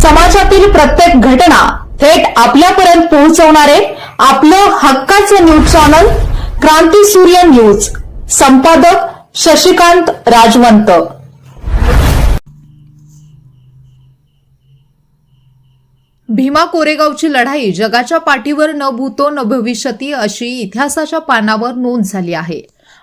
समाजातील प्रत्येक घटना थेट आपल्यापर्यंत पोहोचवणारे आपलं हक्काचं न्यूज चॅनल क्रांती सूर्य न्यूज. संपादक शशिकांत राजवंत. भीमा कोरेगावची लढाई जगाच्या पाठीवर न भूतो न भविष्यती अशी इतिहासाच्या पानावर नोंद झाली आहे.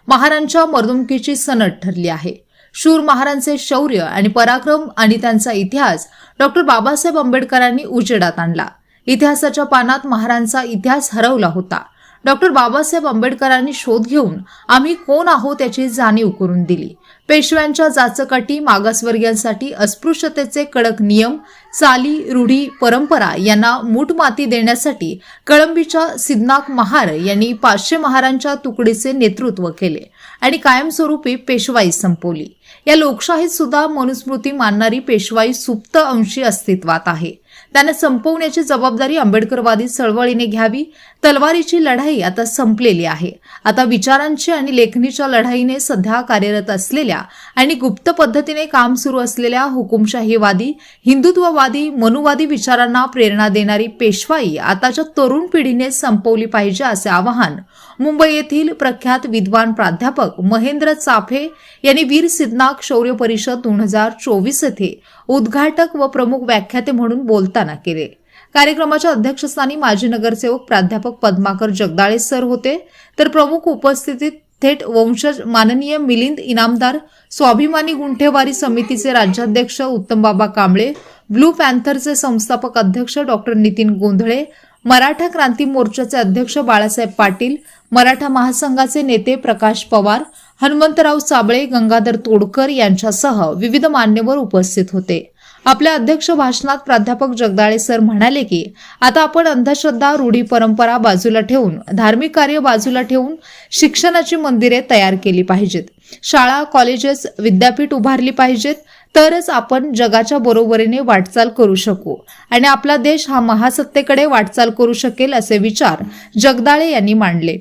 महारांच्या मर्दुमकीची सनद ठरली आहे. शूर महारांचे शौर्य आणि पराक्रम आणि त्यांचा इतिहास डॉक्टर बाबासाहेब आंबेडकरांनी उजेडात आणला. इतिहासाच्या पानात महारांचा इतिहास हरवला होता. डॉक्टर बाबासाहेब आंबेडकरांनी शोध घेऊन आम्ही कोण आहोत याची जाणीव करून दिली. पेशव्यांच्या जाचकाटी मागासवर्गीयांसाठी अस्पृश्यतेचे कडक नियम चाली रूढी परंपरा यांना मूठ माती देण्यासाठी कळंबीच्या सिद्नाक महार यांनी पाचशे महारांच्या तुकडीचे नेतृत्व केले आणि कायमस्वरूपी पेशवाई संपवली. या लोकशाहीत सुद्धा मनुस्मृती मानणारी पेशवाई सुप्त अंशी अस्तित्वात आहे. त्यांना संपवण्याची जबाबदारी आंबेडकरवादी चळवळीने घ्यावी. तलवारीची लढाई आता संपलेली आहे. आता विचारांची आणि लेखणीच्या लढाईने सध्या कार्यरत असलेल्या आणि गुप्त पद्धतीने काम सुरू असलेल्या हुकुमशाहीवादी हिंदुत्ववादी मनुवादी विचारांना प्रेरणा देणारी पेशवाई आताच्या तरुण पिढीने संपवली पाहिजे असे आवाहन मुंबई येथील प्रख्यात विद्वान प्राध्यापक महेंद्र चाफे यांनी वीर सिद्ध नाग शौर्य परिषद दोन हजार चोवीस येथे उद्घाटक व प्रमुख व्याख्याते म्हणून बोलताना केले. कार्यक्रमाच्या अध्यक्षस्थानी माजी नगरसेवक प्राध्यापक पद्माकर जगदाळे सर होते. तर प्रमुख उपस्थितीत थेट वंशज माननीय मिलिंद इनामदार स्वाभिमानी गुंठेवारी समितीचे राज्याध्यक्ष उत्तमबाबा कांबळे ब्लू पॅन्थरचे संस्थापक अध्यक्ष डॉक्टर नितीन गोंधळे मराठा क्रांती मोर्चाचे अध्यक्ष बाळासाहेब पाटील मराठा महासंघाचे नेते प्रकाश पवार हनुमंतराव साबळे गंगाधर तोडकर यांच्यासह विविध मान्यवर उपस्थित होते. आपल्या अध्यक्ष भाषणात प्राध्यापक जगदाळे सर म्हणाले की आता आपण अंधश्रद्धा रूढी परंपरा बाजूला ठेवून धार्मिक कार्य बाजूला ठेवून शिक्षणाची मंदिरे तयार केली पाहिजेत. शाळा कॉलेजेस विद्यापीठ उभारली पाहिजेत तरच आपण जगाच्या बरोबरीने वाटचाल करू शकू. आणि आपला देश हा महासत्तेकडे वाटचाल करू शकेल असे विचार जगदाळे यांनी मांडले.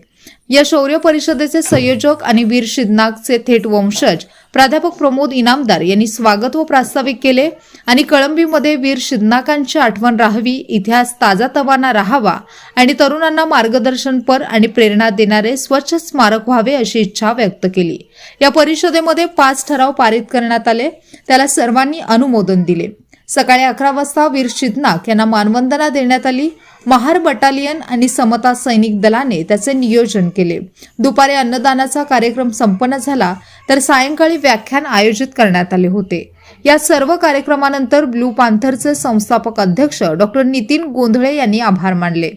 या शौर्य परिषदेचे संयोजक आणि वीर शिदनागचे थेट वंशज प्राध्यापक प्रमोद इनामदार यांनी स्वागत व प्रास्ताविक केले आणि कळंबीमध्ये वीर शिदनाकांची आठवण राहावी इतिहास ताजा तवाना राहावा आणि तरुणांना मार्गदर्शनपर आणि प्रेरणा देणारे स्वच्छ स्मारक व्हावे अशी इच्छा व्यक्त केली. या परिषदेमध्ये पाच ठराव पारित करण्यात आले. त्याला सर्वांनी अनुमोदन दिले. सकाळी अकरा वाजता वीर शिदनाक यांना मानवंदना देण्यात आली. महार बटालियन आणि समता सैनिक दलाने त्याचे नियोजन केले. दुपारी अन्नदानाचा कार्यक्रम संपन्न झाला तर सायंकाळी व्याख्यान आयोजित करण्यात आले होते. या सर्व कार्यक्रमानंतर ब्लू पांथरचे संस्थापक अध्यक्ष डॉक्टर नितीन गोंधळे यांनी आभार मानले.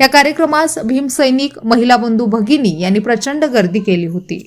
या कार्यक्रमास भीमसैनिक महिला बंधू भगिनी यांनी प्रचंड गर्दी केली होती.